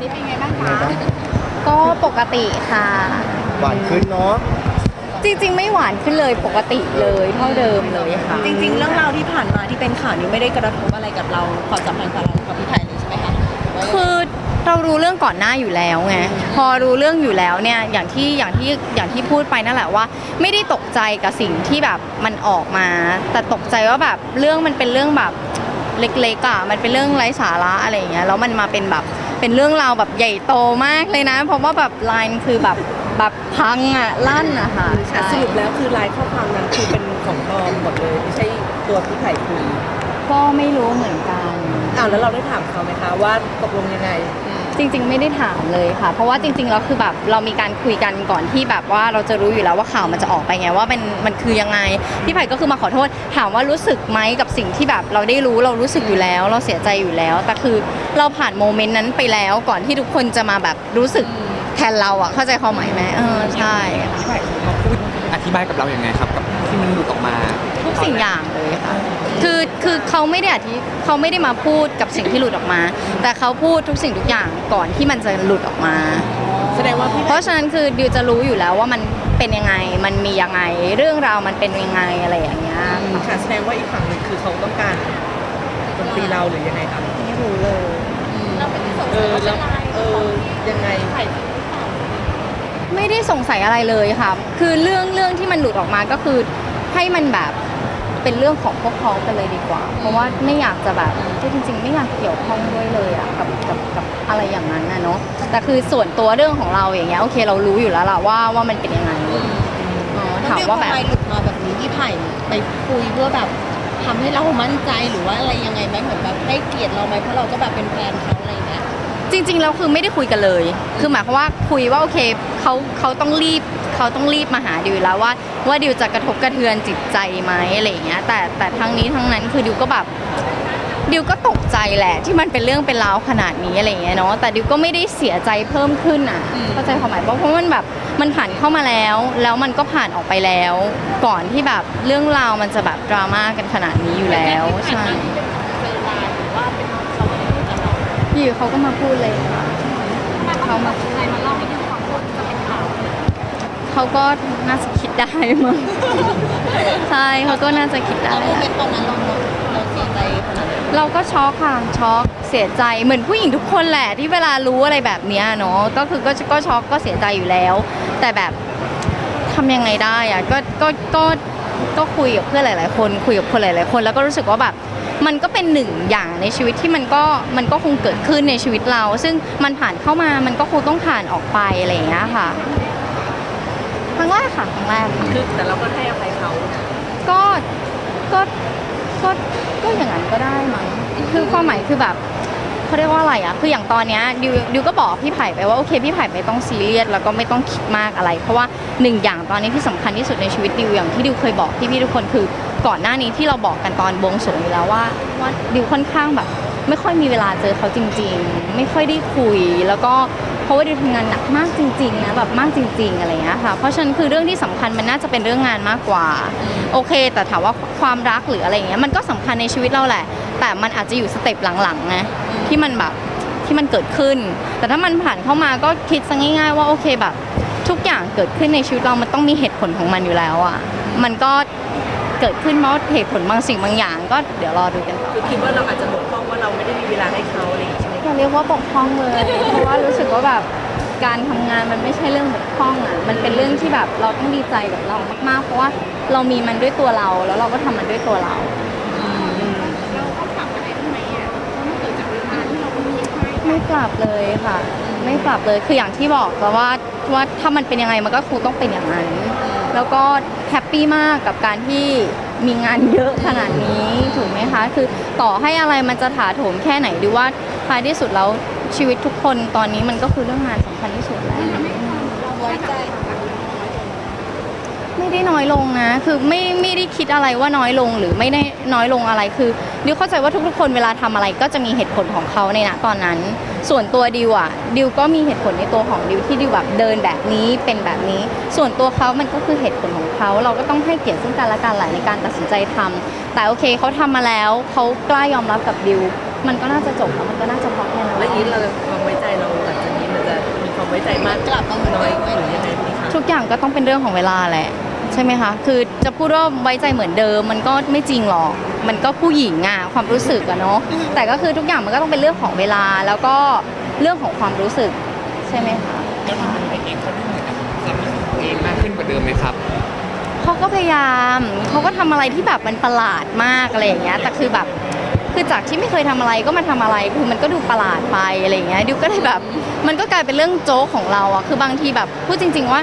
นี้เป็นไงบ้างยังไงคะบ้างก็ปกติค่ะ หวานขึ้นเนาะจริง ๆ ไม่หวานขึ้นเลยปกติเลยเท่าเดิมเลยค่ะ จริง ๆ เรื่องราวที่ผ่านมาที่เป็นข่าวนี้ไม่ได้กระทบอะไรกับเราความสัมพันธ์ของเรากับพี่ไผ่เลยใช่ไหมคะคือเรารู้เรื่องก่อนหน้าอยู่แล้วไงพอรู้เรื่องอยู่แล้วเนี่ยอย่างที่อย่างที่อย่างที่พูดไปนั่นแหละว่า ไม่ได้ตกใจกับสิ่งที่แบบมันออกมา แต่ตกใจว่าแบบเรื่องมันเป็นเรื่องแบบเล็กๆอะมันเป็นเรื่องไร้สาระอะไรอย่างเงี้ยแล้วมันมาเป็นแบบ เป็นเรื่องราวแบบใหญ่โตมากเลยนะ เพราะว่าแบบไลน์คือแบบแบบพังอะลั่นอะค่ะใช่สรุปแล้วคือไลน์ข้อความนั้นคือเป็นของปลอมหมดเลยไม่ใช่ตัวพี่ไผ่คุยก็ไม่รู้เหมือนกันอ้าวแล้วเราได้ถามเขาไหมคะว่าตกลงยังไง จริง ๆ ไม่ได้ถามเลยค่ะ เพราะว่าจริงๆแล้วคือแบบเรามีการคุยกันก่อนที่แบบว่าเราจะรู้อยู่แล้วว่าข่าวมันจะออกไปไงว่ามันมันคือยังไงพี่ไผ่ก็คือมาขอโทษ ถามว่ารู้สึกไหมกับสิ่งที่แบบเราได้รู้เรารู้สึกอยู่แล้ว เราเสียใจอยู่แล้วแต่คือเราผ่านโมเมนต์นั้นไปแล้วก่อนที่ทุกคนจะมาแบบรู้สึกแทนเราอะเข้าใจความหมายไหมเออใช่ค่ะพี่ไผ่มาพูดอธิบายกับเราอย่างไงครับกับที่มันหลุดออกมาทุกสิ่งอย่างเลยค่ะคือ คือเขาไม่ได้อธิเขาไม่ได้มาพูดกับสิ่งที่หลุดออกมา แต่เขาพูดทุกสิ่งทุกอย่างก่อนที่มันจะหลุดออกมา แสดงว่าพี่เพราะฉะนั้นคือดิวจะรู้อยู่แล้วว่ามันเป็นยังไง มันมียังไง เรื่องราวมันเป็นยังไงอะไรอย่างเงี้ยค่ะแสดงว่าอีกฝั่งหนึ่งคือเขาต้องการโจมตีเราหรือยังไงครับไม่รู้เลยเออแล้วเออยังไงไม่ได้สงสัยอะไรเลยค่ะ คือเรื่องเรื่องที่มันหลุดออกมาก็คือให้มันแบบ เป็นเรื่องของพวกเขาไปเลยดีกว่า เพราะว่าไม่อยากจะแบบจริง ๆ ไม่อยากเกี่ยวข้องด้วยเลยอะกับกับกับอะไรอย่างนั้นนะเนาะแต่คือส่วนตัวเรื่องของเราอย่างเงี้ยโอเคเรารู้อยู่แล้วล่ะว่าว่ามันเป็นยังไงอ๋อถามว่าแบบทำไมหลุดมาแบบนี้พี่ไผ่ไปคุยเพื่อแบบทำให้เรามั่นใจหรือว่าอะไรยังไงไหมเหมือนแบบให้เกียรติเราไหมเพราะเราก็แบบเป็นแฟนเขาอะไรอย่างเงี้ยจริงๆแล้วคือไม่ได้คุยกันเลย คือหมายความว่าคุยว่าโอเคเขาเขาต้องรีบ เขาต้องรีบมาหาดิวแล้วว่าว่าดิวจะกระทบกระเทือนจิตใจไหมอะไรอย่างเงี้ยแต่แต่ทั้งนี้ทั้งนั้นคือดิวก็แบบดิวก็ตกใจแหละที่มันเป็นเรื่องเป็นราวขนาดนี้อะไรอย่างเงี้ยเนาะแต่ดิวก็ไม่ได้เสียใจเพิ่มขึ้นอะเข้าใจความหมายปะเพราะมันแบบมันผ่านเข้ามาแล้ว แล้วมันก็ผ่านออกไปแล้ว ก่อนที่แบบเรื่องราวมันจะแบบดราม่ากันขนาดนี้อยู่แล้วใช่อยู่เขาก็มาพูดเลยค่ะเขามาใครมาเล่าให้ดิวฟังจะเป็นข่าว เขาก็น่าจะคิดได้มั้งใช่เขาก็น่าจะคิดได้ เราโมแหเมละนต์ตอนนั้นเราเราเสียใจขนาดไหนเราก็ช็อกค่ะช็อกเสียใจเหมือนผู้หญิงทุกคนแหละที่เวลารู้อะไรแบบเนี้ยเนาะก็คือก็ก็ช็อกก็เสียใจอยู่แล้ว แต่แบบทำยังไงได้อะก็ก็ก็ก็คุยกับเพื่อนหลาย ๆ คน คุยกับคนหลาย ๆ คน แล้วก็รู้สึกว่าแบบมันก็เป็นหนึ่งอย่างในชีวิตที่มันก็มันก็คงเกิดขึ้นในชีวิตเรา ซึ่งมันผ่านเข้ามามันก็คงต้องผ่านออกไปอะไรอย่างเงี้ยค่ะค รั้งแรกค่ะครั้งแรกค่ะคือแต่เราก็ให้อภัยเขาก็ก็ก็ก็อย่างนั้นก็ได้มั้งคือความหมายคือแบบเขาเรียกว่าอะไรอะคืออย่างตอนเนี้ยดิวดิวก็บอกพี่ไผ่ไปว่าโอเคพี่ไผ่ไม่ต้องซีเรียสแล้วก็ไม่ต้องคิดมากอะไร เพราะว่าหนึ่งอย่างตอนนี้ที่สำคัญที่สุดในชีวิตดิวอย่างที่ดิวเคยบอกพี่ๆทุกคนคือก่อนหน้านี้ที่เราบอกกันตอนบวงสรวงอยู่แล้วว่าว่าดิวค่อนข้างแบบ ไม่ค่อยมีเวลาเจอเขาจริง ๆ ไม่ค่อยได้คุย แล้วก็เพราะว่าดิวทำงานหนักมากจริงๆนะแบบมากจริง ๆ อะไรอย่างเงี้ยค่ะ เพราะฉะนั้นคือเรื่องที่สำคัญมันน่าจะเป็นเรื่องงานมากกว่า โอเค แต่ถามว่าความรักหรืออะไรอย่างเงี้ยมันก็สำคัญในชีวิตเราแหละ แต่มันอาจจะอยู่สเต็ปหลังๆไงที่มันแบบที่มันเกิดขึ้น แต่ถ้ามันผ่านเข้ามาก็คิดซะง่าย ๆ ว่าโอเคแบบทุกอย่างเกิดขึ้นในชีวิตเรามันต้องมีเหตุผลของมันอยู่แล้วอะ มันก็เกิดขึ้นเพราะเหตุผลบางสิ่งบางอย่าง ก็เดี๋ยวรอดูกันต่อคือคิดว่าเราอาจจะบกพร่องว่า เราไม่ได้มีเวลาให้เขาอะไรอย่างเงี้ยใช่ไหมอย่าเรียกว่าบกพร่องเลยเพราะว่ารู้สึกว่าแบบการทำงานมันไม่ใช่เรื่องบกพร่องอะมันเป็นเรื่องที่แบบเราต้องดีใจกับเรามากๆ เพราะว่าเรามีมันด้วยตัวเราแล้วเราก็ทำมันด้วยตัวเราไม่ปรับเลยค่ะ ไม่ปรับเลยคืออย่างที่บอกแล้วว่าว่าถ้ามันเป็นยังไงมันก็คงต้องเป็นอย่างนั้น แล้วก็แฮปปี้มากกับการที่มีงานเยอะขนาดนี้ถูกไหมคะ คือ ต่อให้อะไรมันจะถาโถมแค่ไหนดูว่าท้ายที่สุดแล้วชีวิตทุกคนตอนนี้มันก็คือเรื่องงานสำคัญที่สุดแล้ว ไว้ใจไม่ได้น้อยลงนะ คือไม่ไม่ได้คิดอะไรว่าน้อยลงหรือไม่ได้น้อยลงอะไรคือ ดิวเข้าใจว่าทุกๆคนเวลาทำอะไรก็จะมีเหตุผลของเขาในณตอนนั้น ส่วนตัวดิวอะดิวก็มีเหตุผลในตัวของดิวที่ดิวแบบเดินแบบนี้เป็นแบบนี้ ส่วนตัวเขามันก็คือเหตุผลของเขาเราก็ต้องให้เกียรติซึ่งกันและกันแหละในการตัดสินใจทำแต่โอเคเขาทำมาแล้วเขากล้ายอมรับกับดิวมันก็น่าจะจบแล้วมันก็น่าจะพอแค่นั้นแล้วอย่างนี้เราความไว้ใจเราแบบใจมากกลับมาเหมือนน้อยเดิมไหมหรือยังไงพี่คะทุกอย่างก็ต้องเป็นเรื่องของเวลาแหละ ใช่ไหมคะ คือจะพูดว่าไว้ใจเหมือนเดิม มันก็ไม่จริงหรอก มันก็ผู้หญิงอะความรู้สึกอะเนาะ แต่ก็คือทุกอย่างมันก็ต้องเป็นเรื่องของเวลา แล้วก็เรื่องของความรู้สึกใช่ไหมคะแล้วทำให้เองเขาดูเหมือนกับความรู้สึกตัวเองมากขึ้นกว่าเดิมไหมครับ เขาก็พยายาม เขาก็ทำอะไรที่แบบมันประหลาดมากอะไรอย่างเงี้ย แต่คือแบบ คือจากที่ไม่เคยทำอะไรก็มาทำอะไร คือมันก็ดูประหลาดไปอะไรอย่างเงี้ย ดิวก็เลยแบบ มันก็กลายเป็นเรื่องโจ๊กของเราอะคือบางทีแบบพูดจริง ๆว่า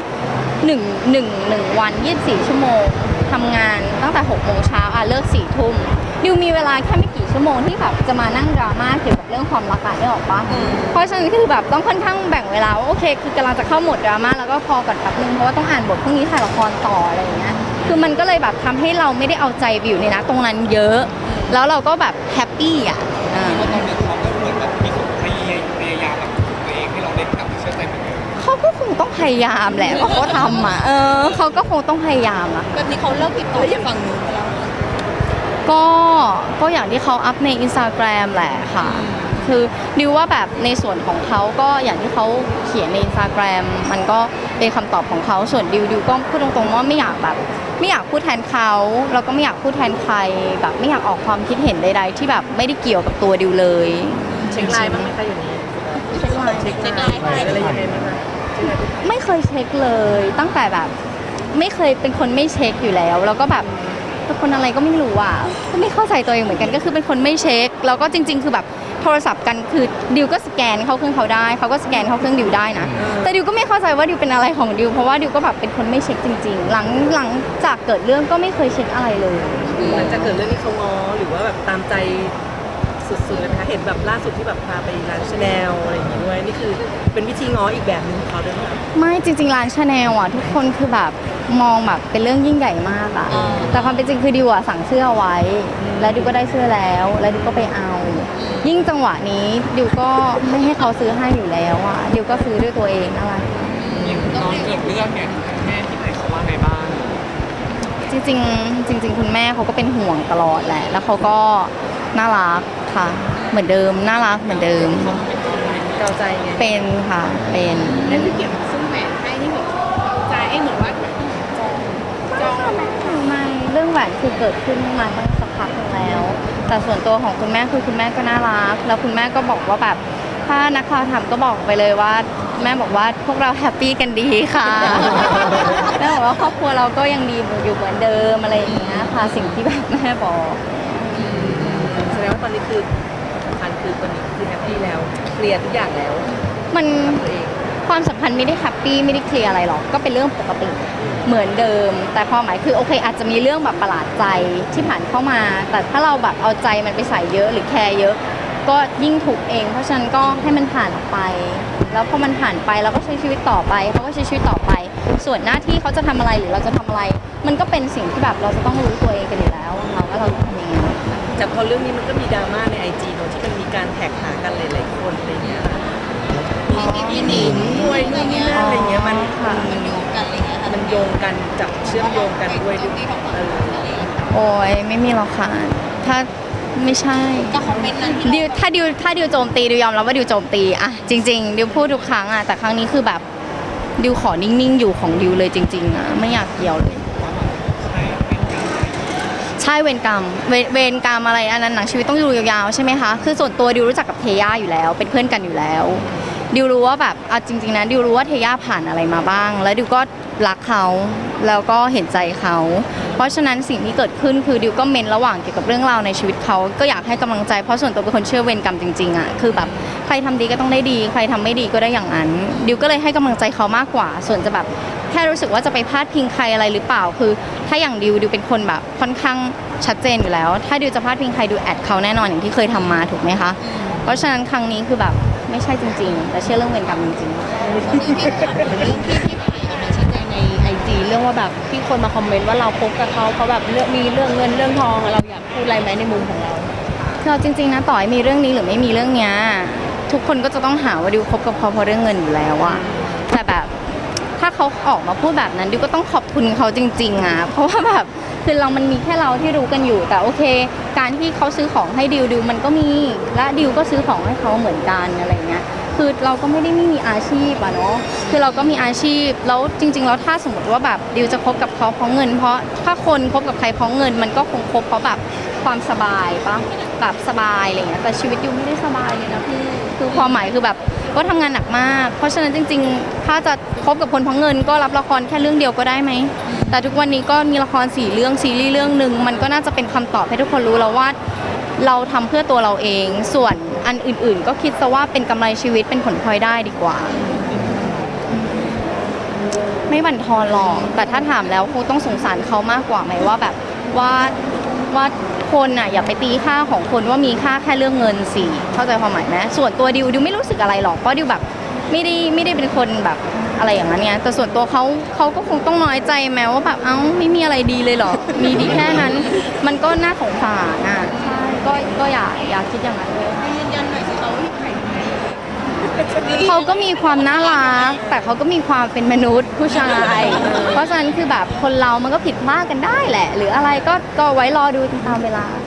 หนึ่งหนึ่งหนึ่งวัน 24 ชั่วโมงทำงานตั้งแต่6โมงเช้าอะเลิก4ทุ่มดิวมีเวลาแค่ไม่กี่ชั่วโมงที่แบบจะมานั่งดราม่าเกี่ยวกับเรื่องความรักอะได้ออกปะเพราะฉะนั้นคือแบบต้องค่อนข้างแบ่งเวลาว่าโอเค คือกำลังจะเข้าโหมดดราม่าแล้วก็พอก่อนแป๊บนึงเพราะว่าต้องอ่านบทพรุ่งนี้ถ่ายละครต่ออะไรอย่างเงี้ยคือมันก็เลยแบบทำให้เราไม่ได้เอาใจไปอยู่ในนะตรงนั้นเยอะ แล้วเราก็แบบแฮปปี้อะ งต้องพยายามแหละเพราะเขาทำอะเออเขาก็คงต้องพยายามอะแบบนี้เขาเลิกติดต่อจากฝั่งนู้นไปแล้วนะก็ก็อย่างที่เขาอัพในอินสตาแกรมแหละค่ะ คือดิวว่าแบบในส่วนของเขาก็อย่างที่เขาเขียนในอินสตาแกรมมันก็เป็นคำตอบของเขาส่วนดิวดิวก็พูดตรงๆว่าไม่อยากแบบไม่อยากพูดแทนเขาแล้วก็ไม่อยากพูดแทนใครแบบไม่อยากออกความคิดเห็นใดๆที่แบบไม่ได้เกี่ยวกับตัวดิวเลย เช็คไลน์บ้างไหมคะอย่างนี้เช็คไลน์เช็คไลน์อะไรยังไงบ้างคะเช็ค ไลน์พี่ไผ่ไม่เคยเช็คเลย ตั้งแต่แบบ ไม่เคยเป็นคนไม่เช็คอยู่แล้ว แล้วก็แบบเป็นคนอะไรก็ไม่รู้อะก็ไม่เข้าใจตัวเองเหมือนกันก็คือเป็นคนไม่เช็ค แล้วก็จริง ๆ คือแบบโทรศัพท์กันคือดิวก็สแกนเข้าเครื่องเขาได้เขาก็สแกนเข้าเครื่องดิวได้นะแต่ดิวก็ไม่เข้าใจว่าดิวเป็นอะไรของดิวเพราะว่าดิวก็แบบเป็นคนไม่เช็คจริง ๆ หลังหลังจากเกิดเรื่องก็ไม่เคยเช็คอะไรเลย หลังจากเกิดเรื่องนี้เขาง้อหรือว่าแบบตามใจ สุดๆเลยไหมคะเห็นแบบล่าสุดที่แบบพาไปร้านชาแนลอะไรอย่างงี้ด้วยนี่คือเป็นวิธีง้ออีกแบบหนึ่งของเขาด้วยไหมคะ ไม่จริงๆร้านชาแนลอะทุกคนคือแบบมองแบบเป็นเรื่องยิ่งใหญ่มากอะแต่ความเป็นจริงคือดิวอะสั่งเสื้อไว้ แล้วดิวก็ได้เสื้อแล้ว แล้วดิวก็ไปเอา ยิ่งจังหวะนี้ดิวก็ไม่ให้เขาซื้อให้อยู่แล้วอะดิวก็ซื้อด้วยตัวเองอะไรอย่างตอนเกิดเรื่องเนี่ยแม่ที่ไหนเขาว่าไงบ้าง จริงๆจริง ๆ คุณแม่เขาก็เป็นห่วงตลอดแหละ แล้วเขาก็ น่ารักค่ะ เหมือนเดิมน่ารักเหมือนเดิมเกาใจไงเป็นค่ะเป็นแล้วที่เกี่ยวกับซื้อแหวนให้นี่เหมือนใจไอ้เหมือนว่าจองไม่เรื่องแหวนคือเกิดขึ้นมาตั้งสักพักหนึงแล้ว แต่ส่วนตัวของคุณแม่คือคุณแม่ก็น่ารัก แล้วคุณแม่ก็บอกว่าแบบ ถ้านักข่าวถามก็บอกไปเลยว่า แม่บอกว่าพวกเราแฮปปี้กันดีค่ะ แม่บอกว่าครอบครัวเราก็ยังดีอยู่เหมือนเดิมอะไรอย่างเงี้ยค่ะสิ่งที่แบบแม่บอกแสดงว่า ตอนนี้คือสำคัญคือตอนนี้คือแฮปปี้แล้วเคลียร์ทุกอย่างแล้วมันกับตัวเองความสัมพันธ์ไม่ได้แฮปปี้ไม่ได้เคลียร์อะไรหรอกก็เป็นเรื่องปกติเหมือนเดิม แต่ความหมายคือโอเค อาจจะมีเรื่องแบบประหลาดใจที่ผ่านเข้ามา แต่ถ้าเราแบบเอาใจมันไปใส่เยอะหรือแคร์เยอะ ก็ยิ่งถูกข์เอง เพราะฉะนั้นก็ให้มันผ่านออกไป แล้วพอมันผ่านไปเราก็ใช้ชีวิตต่อไปเขาก็ใช้ชีวิตต่อไป ส่วนหน้าที่เขาจะทำอะไรหรือเราจะทำอะไร มันก็เป็นสิ่งที่แบบเราจะต้องรู้ตัวเองกันอยู่แล้วค่ะว่าเราจะทำยังไง จากพอเรื่องนี้มันก็มีดราม่าในไอจีเนอะที่มันมีการแท็กหากันหลายๆคนอะไรเงี้ยมีพี่หนิงด้วยนู่นนี่นั่นอะไรเงี้ยมันมันโยงกันอะไรเงี้ยมันโยงกันจับเชื่อมโยงกันด้วยเออโอ้ยไม่มีหรอกค่ะ ถ้าไม่ใช่ก็คอมเมนต์นั้นที่ดิวถ้าดิวถ้าดิวโจมตีดิวยอมรับว่าดิวโจมตีอะจริง ๆ ดิวพูดทุกครั้งอะแต่ครั้งนี้คือแบบดิวขอนิ่งๆอยู่ของดิวเลยจริง ๆอะไม่อยากเกี่ยวเลย ช่เวรกรรมเวเวรกรรมอะไรอันนั้นหนังชีวิตต้องดูยาวๆใช่ไหมคะคือส่วนตัวดิวรู้จักกับเทย่าอยู่แล้ว เป็นเพื่อนกันอยู่แล้ว ดิวรู้ว่าแบบเอาจริง ๆนะดิวรู้ว่าเทย่าผ่านอะไรมาบ้าง แล้วดิวก็รักเขาแล้วก็เห็นใจเขา เพราะฉะนั้นสิ่งที่เกิดขึ้นคือดิวก็เมนระหว่างเกี่ยวกับเรื่องราวในชีวิตเขาก็อยากให้กำลังใจเพราะส่วนตัวเป็นคนเชื่อเวรกรรมจริงๆอะคือแบบใครทำดีก็ต้องได้ดี ใครทำไม่ดีก็ได้อย่างนั้นดิวก็เลยให้กำลังใจเขามากกว่า ส่วนจะแบบแค่รู้สึกว่าจะไปพาดพิงใครอะไรหรือเปล่า คือ ถ้าอย่างดิวดิวเป็นคนแบบค่อนข้างชัดเจนอยู่แล้ว ถ้าดิวจะพาดพิงใครดิวแอดเขาแน่นอนอย่างที่เคยทำมาถูกไหมคะ เพราะฉะนั้นครั้งนี้คือแบบ ไม่ใช่จริง ๆ แต่เชื่อเรื่องเวรกรรมจริงๆเรื่องที่พี่ผ่านออกมาชี้แจงในไอจีเรื่องว่าแบบที่คนมาคอมเมนต์ว่าเราคบกับเขาเขาแบบเรื่องมีเรื่องเงินเรื่องทองเราอยากพูดอะไรไหมในมุมของเราคือเอาจริง ๆ นะต่อให้มีเรื่องนี้หรือไม่มีเรื่องเนี้ยทุกคนก็จะต้องหาว่าดิวคบกับเขาเพราะเรื่องเงินอยู่แล้วอะแต่แบบถ้าเขาออกมาพูดแบบนั้นดิวก็ต้องขอบคุณเขาจริง ๆอะเพราะว่าแบบ คือเรามันมีแค่เราที่รู้กันอยู่ แต่โอเค การที่เขาซื้อของให้ดิวดิวมันก็มี และดิวก็ซื้อของให้เขาเหมือนกันอะไรเงี้ยคคือเราก็ไม่ได้ไม่มีอาชีพอะเนาะ คือเราก็มีอาชีพแล้วจริง ๆ แล้วถ้าสมมติว่าแบบดิวจะคบกับเขาเพราะเงิน เพราะถ้าคนคบกับใครเพราะเงิน มันก็คงคบเพราะแบบความสบายปะแบบสบายอะไรอย่างเงี้ยแต่ชีวิตดิวไม่ได้สบายเลยนะพี่คือความหมายคือแบบก็ทำงานหนักมาก เพราะฉะนั้นจริง ๆ ถ้าจะคบกับคนเพราะเงิน ก็รับละครแค่เรื่องเดียวก็ได้ไหมแต่ทุกวันนี้ก็มีละครสี่เรื่องซีรีส์เรื่องหนึ่งมันก็น่าจะเป็นคำตอบให้ทุกคนรู้แล้วว่าเราทำเพื่อตัวเราเอง ส่วนอันอื่นๆ ก็คิดซะว่าเป็นกำไรชีวิตเป็นผลพลอยได้ดีกว่า ไม่บั่นทอนหรอก แต่ถ้าถามแล้วคงต้องสงสารเขามากกว่าไหมว่าแบบว่าว่าคนอะอย่าไปตีค่าของคนว่ามีค่าแค่เรื่องเงินสิเข้าใจความหมายไหมส่วนตัวดิวดิวไม่รู้สึกอะไรหรอกเพราะดิวแบบไม่ได้ไม่ได้เป็นคนแบบอะไรอย่างนั้นไงแต่ส่วนตัวเขาเขาก็คงต้องน้อยใจแม้ว่าแบบเอ้าไม่มีอะไรดีเลยเหรอ มีดีแค่นั้น มันก็น่าสงสารอะใช่ก็ก็อย่าอย่าคิดอย่างนั้นเลย ยืนยันหน่อยสิคะว่าพี่ไผ่ดี เขาก็มีความน่ารัก แต่เขาก็มีความเป็นมนุษย์ผู้ชาย เพราะฉะนั้นคือแบบคนเรามันก็ผิดพลาดกันได้แหละ หรืออะไรก็ก็ไว้รอดูตามเวลาค่ะ